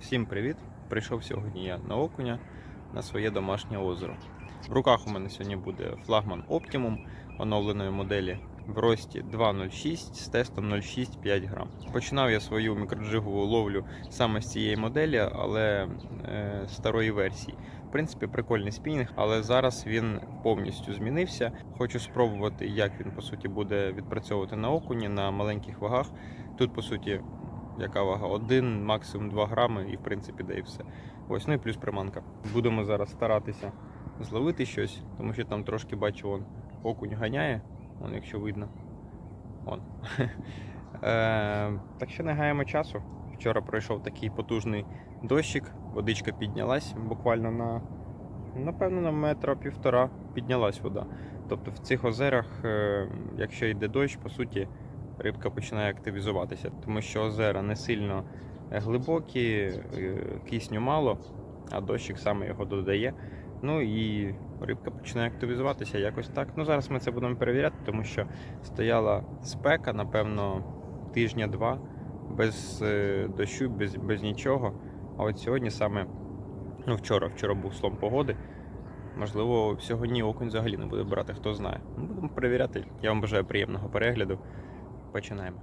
Всім привіт! Прийшов сьогодні я на окуня на своє домашнє озеро. В руках у мене сьогодні буде флагман Optimum оновленої моделі в рості 2.06 з тестом 0,6-5 грам. Починав я свою мікроджигову ловлю саме з цієї моделі, але е, старої версії. В принципі, прикольний спінінг, але зараз він повністю змінився. Хочу спробувати, як він по суті буде відпрацьовувати на окуні на маленьких вагах. Тут, по суті, яка вага? 1, максимум 2 грами, і в принципі да і все. Ось, ну і плюс приманка. Будемо зараз старатися зловити щось, тому що там трошки бачу, он окунь ганяє, он, якщо видно. Он. Е, так що не гаємо часу. Вчора пройшов такий потужний дощик, водичка піднялась буквально на, напевно, на метра півтора піднялась вода. Тобто в цих озерах, е, якщо йде дощ, по суті, рибка починає активізуватися, тому що озера не сильно е, глибокі, е, кисню мало, а дощик саме його додає. Ну і рибка починає активізуватися якось так. Ну зараз ми це будемо перевіряти, тому що стояла спека, напевно, тижня-два без е, дощу, без, без нічого. А от сьогодні саме, ну вчора, вчора був слом погоди. Можливо, сьогодні окунь взагалі не буде брати, хто знає. Ну, будемо перевіряти. Я вам бажаю приємного перегляду. Починаємо.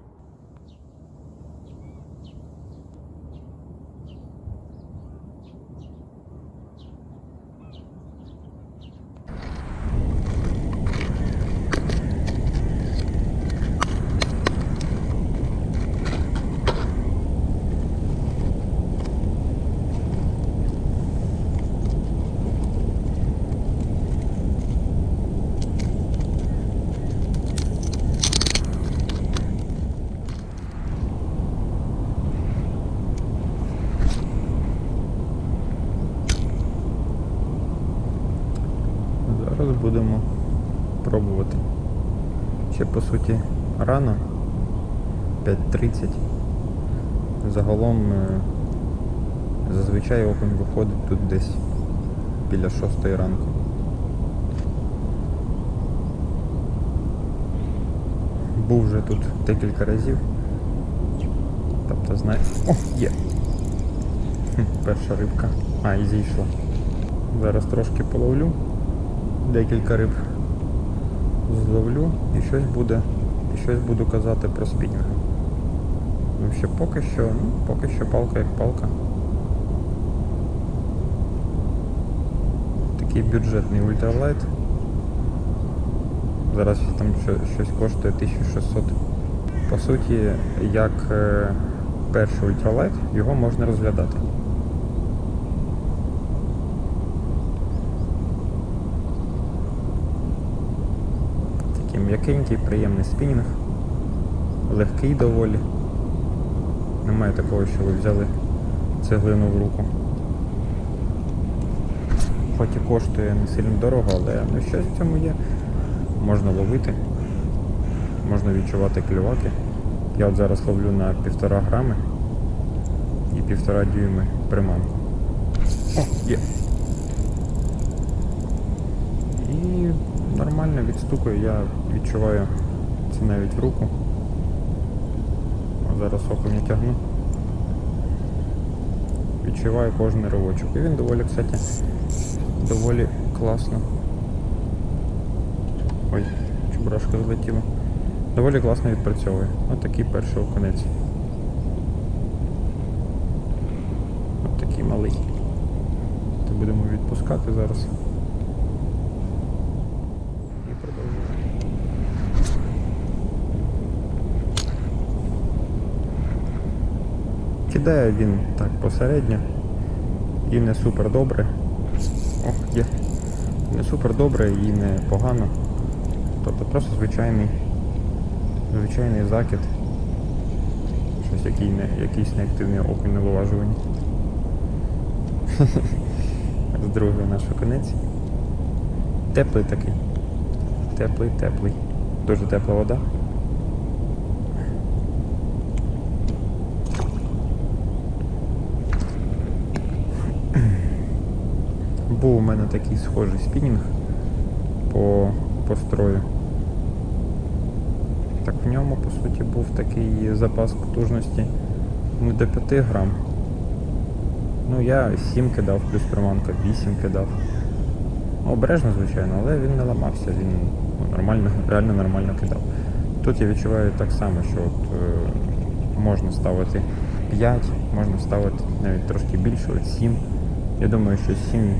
Зараз будемо пробувати. Ще по суті рано. 5.30. Загалом е, зазвичай окунь виходить тут десь біля 6 ранку. Був вже тут декілька разів. Тобто знає. О, є! Перша рибка. А, і зійшла. Зараз трошки половлю декілька риб зловлю і щось буде, і щось буду казати про спінінг. Ну що поки що, ну, поки що палка як палка. Такий бюджетний ультралайт. Зараз там щось коштує 1600. По суті, як е, перший ультралайт, його можна розглядати. Такий м'якенький, приємний спінінг, легкий доволі. Немає такого, що ви взяли цеглину в руку. Хоч і коштує не сильно дорого, але ну, щось в цьому є. Можна ловити, можна відчувати клюваки. Я от зараз ловлю на півтора грами і півтора дюйми приманку. О, є. І нормально відстукую, я відчуваю це навіть в руку. Зараз окунь тягну. Відчуваю кожний ривочок. І він доволі, кстати, доволі класно. Ой, чебурашка злетіла. Доволі класно відпрацьовує. Ось такий перший окунець. Ось такий малий. То будемо відпускати зараз. І продовжуємо. Кидає він так посередньо і не супер добре. О, є. Не супер добре і не погано. Тобто просто звичайний звичайний закид. Щось який не, якийсь неактивний окунь на виважуванні. З другий наш окунець. Теплий такий. Теплий, теплий. Дуже тепла вода. Був у мене такий схожий спінінг по, по строю. Так в ньому, по суті, був такий запас потужності не до 5 грам, Ну я 7 кидав, плюс приманка 8 кидав. Ну, обережно, звичайно, але він не ламався, він ну, нормально, реально нормально кидав. Тут я відчуваю так само, що от, е, можна ставити 5, можна ставити навіть трошки більше, от 7. Я думаю, що 7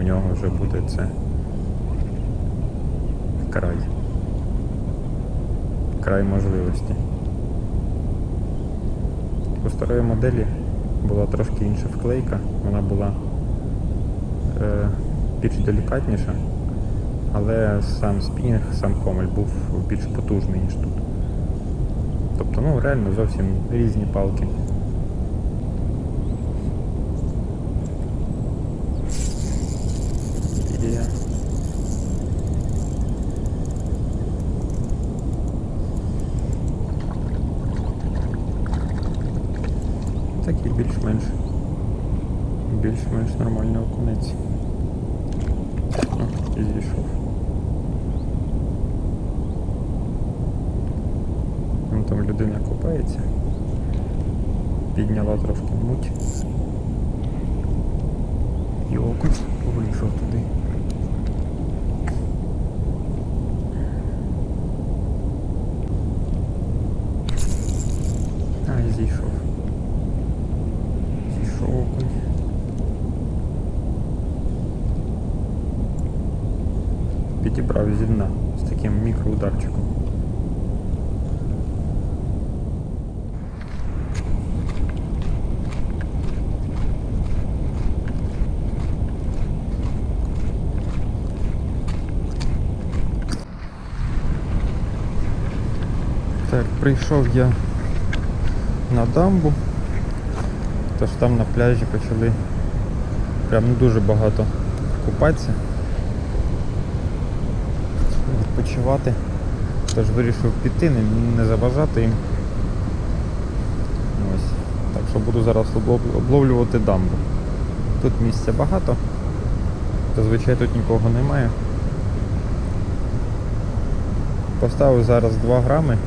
у нього вже буде це край. Край можливості. У старої моделі була трошки інша вклейка, вона була е, більш делікатніша, але сам спінінг, сам комель був більш потужний, ніж тут. Тобто, ну реально зовсім різні палки. Є. Такий більш-менш більш-менш нормальний окунець. О, і зійшов. Вон там людина купається. Підняла трошки муть. І окунь вийшов туди. А, і зійшов. Зійшов окунь. Підібрав зі з таким мікроударчиком. Так, прийшов я на дамбу. Тож там на пляжі почали прям дуже багато купатися, відпочивати. Тож вирішив піти, не, не заважати їм. Ось. Так що буду зараз обловлювати дамбу. Тут місця багато, зазвичай тут нікого немає. Поставив зараз 2 грами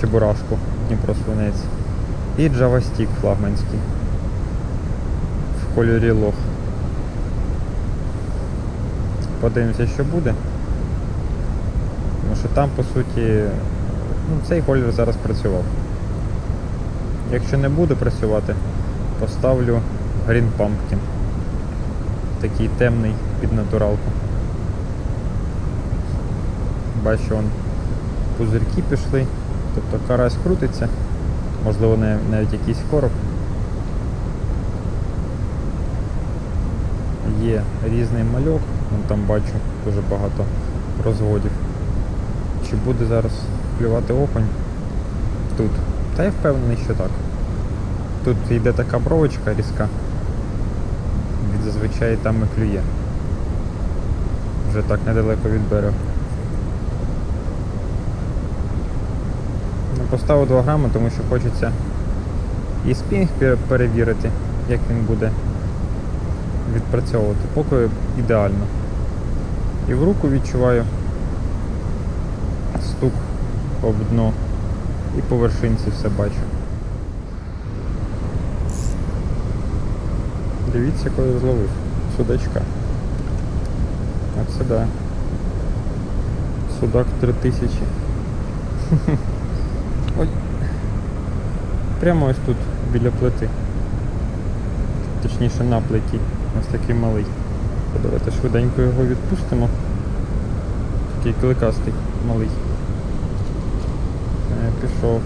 чебурашку Дніпро свинець і джавастік флагманський в кольорі лох. Подивимося, що буде. Що там, по суті, ну, цей колір зараз працював. Якщо не буде працювати, поставлю Green Pumpkin. Такий темний під натуралку. Бачу, он пузирки пішли. Тобто карась крутиться, можливо навіть якийсь короб. Є різний мальок, вон там бачу дуже багато розводів. Чи буде зараз клювати окунь тут? Та я впевнений, що так. Тут йде така бровочка різка. Від зазвичай там і клює. Вже так недалеко від берега. Ну, Поставив 2 грами, тому що хочеться і спінг перевірити, як він буде відпрацьовувати. Поки ідеально. І в руку відчуваю об дно і по вершинці все бачу. Дивіться, я зловив. Судачка. Оце да. Судак 3000. Ой. Прямо ось тут, біля плити. Точніше на плиті. Ось такий малий. Давайте швиденько його відпустимо. Такий кликастий, малий. Е, Пішов.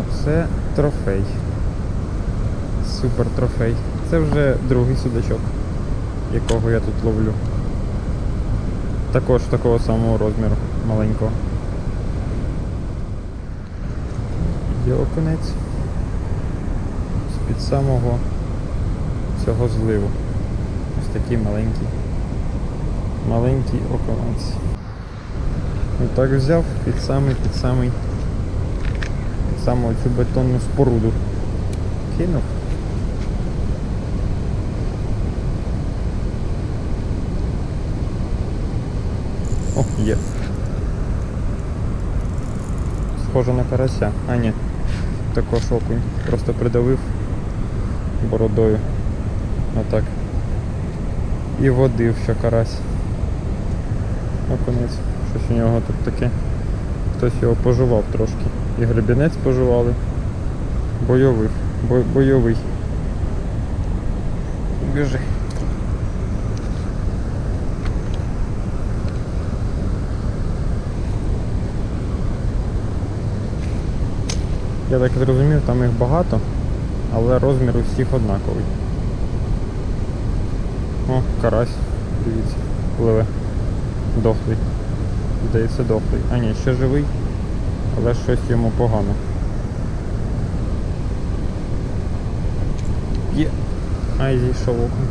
Оце трофей. Супер трофей. Це вже другий судачок, якого я тут ловлю. Також такого самого розміру, маленького. Є окунець з-під самого цього зливу. Ось такий маленький. Маленький окунець. Отак взяв під самий, під самий, під саму цю бетонну споруду. Кинув. О, є. Схоже на карася. А ні. також окунь. Просто придавив бородою. Отак. І водив ще карась. Окунець. Щось у нього тут таке. Хтось його пожував трошки. І гребінець пожували. Бойовий. Бо- бойовий. Біжи. Я так зрозумів, там їх багато, але розмір у всіх однаковий. О, карась, дивіться, пливе. Дохлий. Здається, дохлий. А ні, ще живий, але щось йому погано. Є. Ай, зійшов окунь.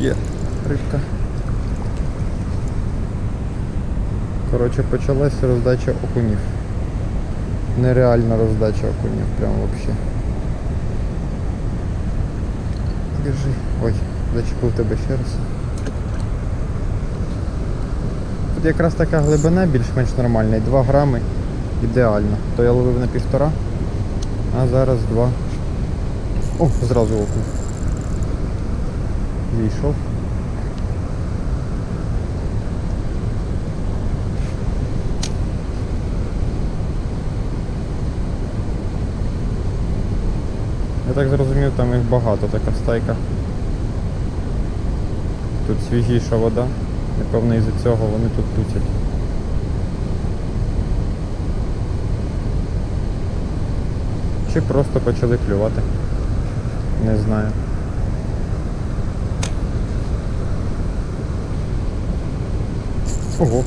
Є рибка. Коротше, почалася роздача окунів. Нереальна роздача окунів, прям вообще. Держи. Ой, зачепив тебе ще раз. Тут якраз така глибина більш-менш нормальна, 2 грами ідеально. То я ловив на півтора, а зараз 2. О, зразу окунь. Зійшов. Я так зрозумів, там їх багато, така стайка. Тут свіжіша вода. Напевно, із-за цього вони тут тусять. Чи просто почали клювати. Не знаю. Ого.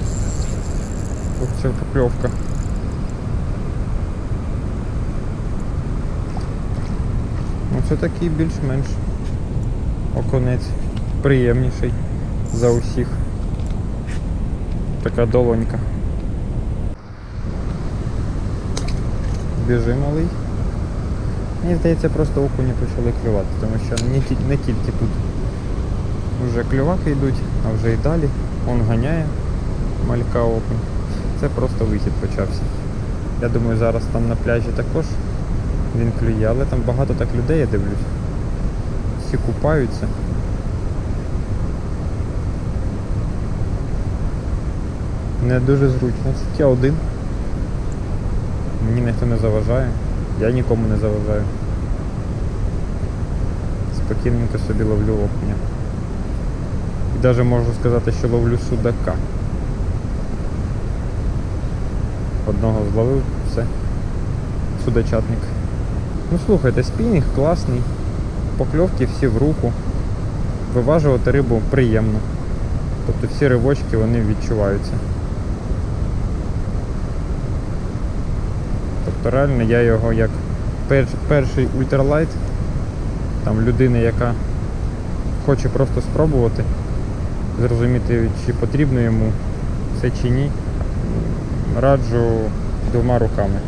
Ох, це покльовка. Ну це такий більш-менш оконець. Приємніший за усіх. Така долонька. Біжи малий. Мені здається, просто окуні почали клювати, тому що не, ті- не тільки тут вже клюваки йдуть, а вже і далі. Он ганяє малька окунь. Це просто вихід почався. Я думаю, зараз там на пляжі також він клює, але там багато так людей я дивлюсь. Всі купаються. Не дуже зручно. Це тільки один. Мені ніхто не заважає. Я нікому не заважаю. Спокійненько собі ловлю окуня. І навіть можу сказати, що ловлю судака. Одного зловив, все. Судачатник. Ну слухайте, спінінг класний. Покльовки всі в руку. Виважувати рибу приємно. Тобто всі ривочки вони відчуваються. Тобто реально я його як перш, перший ультралайт, там людина, яка хоче просто спробувати, зрозуміти, чи потрібно йому це чи ні, раджу двома руками.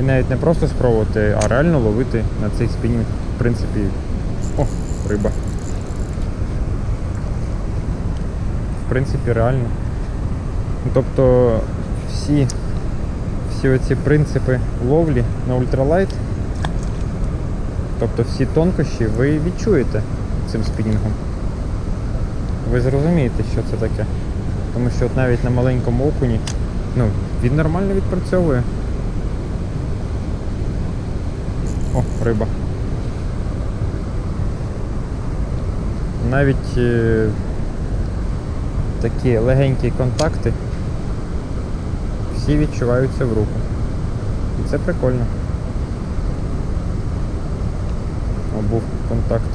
І навіть не просто спробувати, а реально ловити на цей спінінг, в принципі, о, риба. В принципі, реально. Ну, Тобто всі, всі оці принципи ловлі на ультралайт, тобто всі тонкощі ви відчуєте цим спінінгом. Ви зрозумієте, що це таке. Тому що от навіть на маленькому окуні, ну, він нормально відпрацьовує. О, риба. Навіть е, такі легенькі контакти всі відчуваються в руку. І це прикольно. О, був контакт.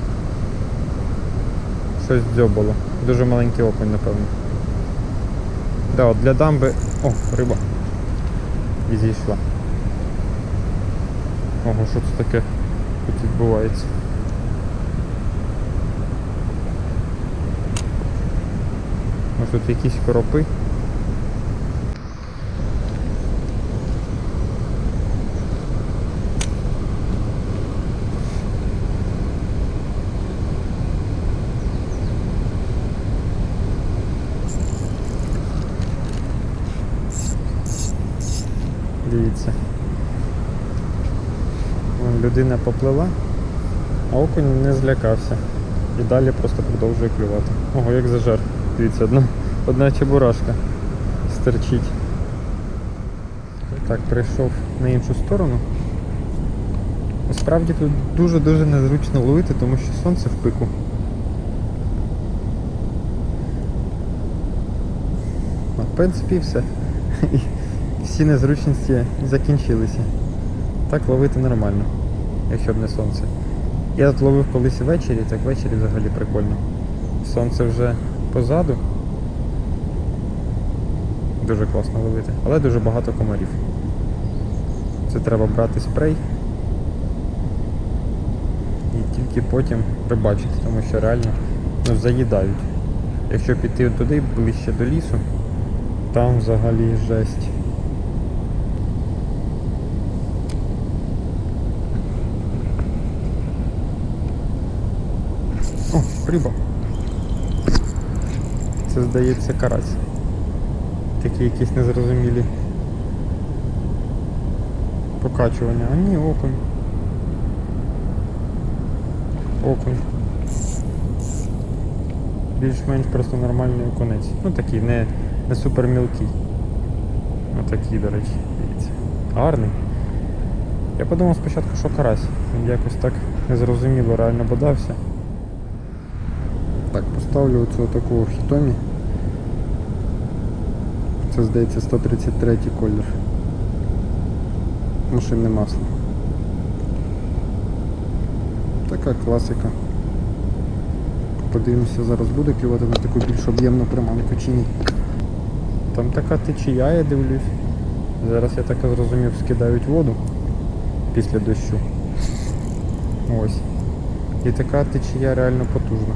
Щось дзьобало. Дуже маленький окунь, напевно. Да, от для дамби... О, риба. І зійшла. Ого, що це таке тут відбувається? Може тут якісь коропи? Година поплила, а окунь не злякався. І далі просто продовжує клювати. Ого, як зажар. Дивіться, одна, одна чебурашка стерчить. Так, перейшов на іншу сторону. Насправді тут дуже-дуже незручно ловити, тому що сонце в пику. А, В принципі, все. І Всі незручності закінчилися. Так ловити нормально, якщо б не сонце. Я тут ловив колись ввечері, так ввечері взагалі прикольно. Сонце вже позаду. Дуже класно ловити, але дуже багато комарів. Це треба брати спрей і тільки потім рибачити, тому що реально ну, заїдають. Якщо піти туди ближче до лісу, там взагалі жесть. О, риба. Це здається карась. Такі якісь незрозумілі покачування. А ні, окунь. Окунь. Більш-менш просто нормальний окунець. Ну такий, не, не супер мілкий. Отакий, до речі, дивіться. Гарний. Я подумав спочатку, що карась. Він якось так незрозуміло реально бодався. Так, поставлю оцю таку хітомі. Це здається 133 колір. Машинне масло. Така класика. Подивимося, зараз буде клювати на таку більш об'ємну приманку чи ні. Там така течія, я дивлюсь. Зараз я так зрозумів, скидають воду після дощу. Ось. І така течія реально потужна.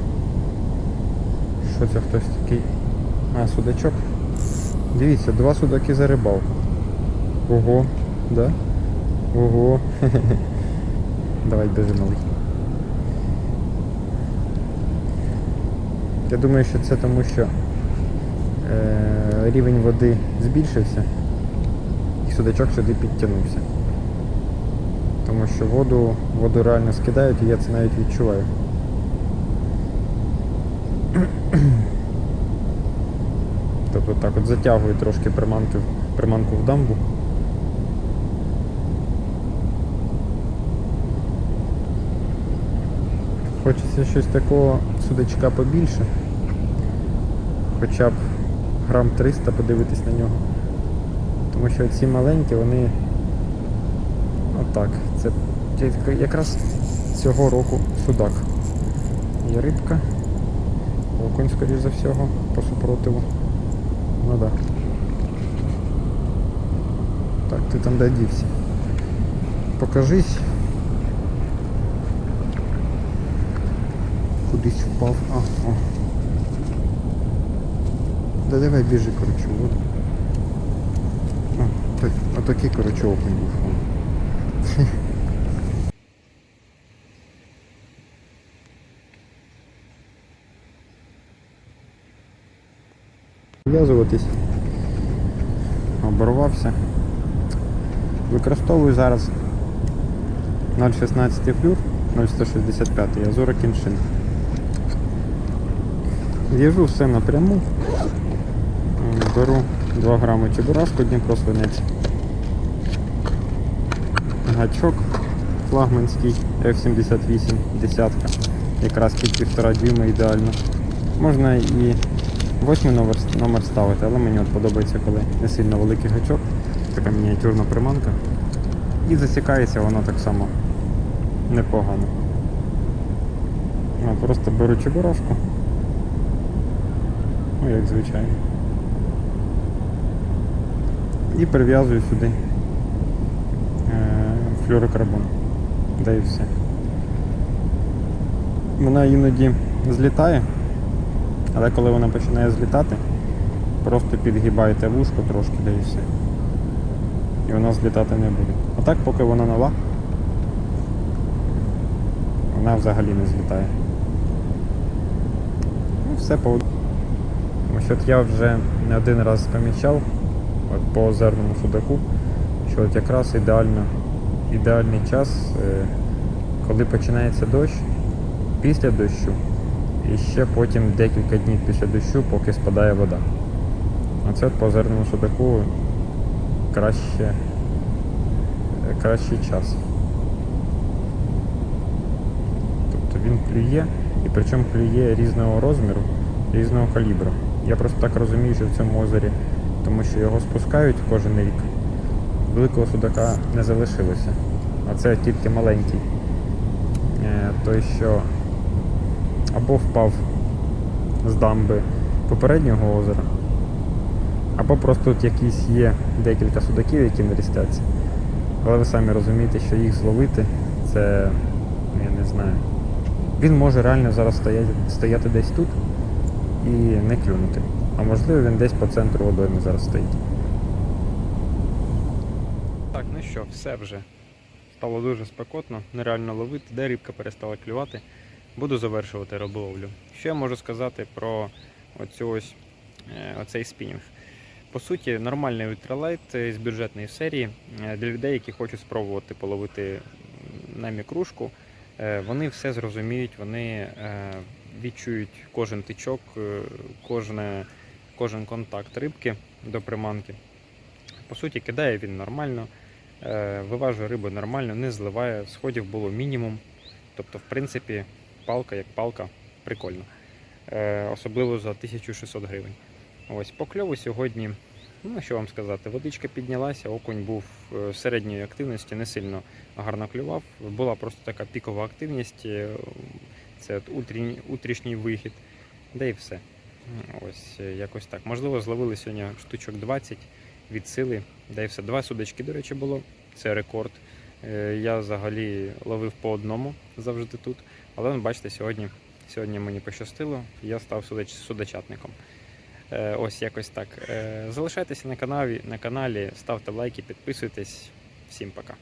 Що це хтось такий? А, судачок. Дивіться, два судаки за рибалку. Ого, да? Ого. Давай біжи малий. Я думаю, що це тому, що е, рівень води збільшився і судачок сюди підтягнувся. Тому що воду, воду реально скидають і я це навіть відчуваю. Тобто так от затягую трошки приманки, приманку в дамбу. Хочеться щось такого судачка побільше. Хоча б грам 300 подивитись на нього. Тому що ці маленькі, вони отак. Це якраз цього року судак. Є рибка. Окунь, скоріш за всього, по супротиву. Ну да. Так, ти там де дівся? Покажись. Кудись впав. А, о. Да давай біжи, коротше, в воду. А, так, отакий, коротше, окунь був. О. Оборвався. Використовую зараз 0,16 флюр, 0,165 Азора кіншин. В'яжу все напряму. Беру 2 грами чебурашку, Дніпро свинець. Гачок флагманський F78 десятка. Якраз під півтора дюйма ідеально. Можна і восьмий номер, номер ставити, але мені от подобається, коли не сильно великий гачок, така мініатюрна приманка. І засікається воно так само непогано. А, Просто беру чебурашку. Ну, як звичайно. І прив'язую сюди е, флюрокарбон. Да і все. Вона іноді злітає, але коли вона починає злітати, просто підгибаєте вушко трошки, да і все. І вона злітати не буде. А так, поки вона нова, вона взагалі не злітає. Ну, все по що от я вже не один раз помічав от по озерному судаку, що от якраз ідеально, ідеальний час е, коли починається дощ, після дощу, і ще потім декілька днів після дощу, поки спадає вода. Оце по озерному судаку краще, кращий час. Тобто він клює, і причому клює різного розміру, різного калібру. Я просто так розумію, що в цьому озері, тому що його спускають кожен рік, великого судака не залишилося. А це тільки маленький. Е, Той, що або впав з дамби попереднього озера, або просто тут якісь є декілька судаків, які нерістяться. Але ви самі розумієте, що їх зловити, це ну, я не знаю. Він може реально зараз стояти, стояти десь тут і не клюнути. А можливо він десь по центру водойми зараз стоїть. Так, ну що, все вже. Стало дуже спекотно, нереально ловити, де рибка перестала клювати. Буду завершувати риболовлю. Що я можу сказати про оцю ось, е, оцей спінінг? По суті, нормальний ультралайт з бюджетної серії е, для людей, які хочуть спробувати половити на мікрушку. Е, Вони все зрозуміють, вони відчують кожен тичок, кожне, кожен контакт рибки до приманки. По суті, кидає він нормально, виважує рибу нормально, не зливає, сходів було мінімум. Тобто, в принципі, палка як палка, прикольно. Е, Особливо за 1600 гривень. Ось по кльову сьогодні, ну що вам сказати, водичка піднялася, окунь був е, середньої активності, не сильно гарно клював. Була просто така пікова активність, е, це утрішній, вихід, де і все. Ось е, якось так. Можливо, зловили сьогодні штучок 20 від сили, де і все. Два судачки, до речі, було. Це рекорд. Я взагалі ловив по одному завжди тут. Але ну, бачите, сьогодні, сьогодні мені пощастило, я став судач, судачатником. Е, Ось якось так. Е, Залишайтеся на каналі, на каналі, ставте лайки, підписуйтесь. Всім пока.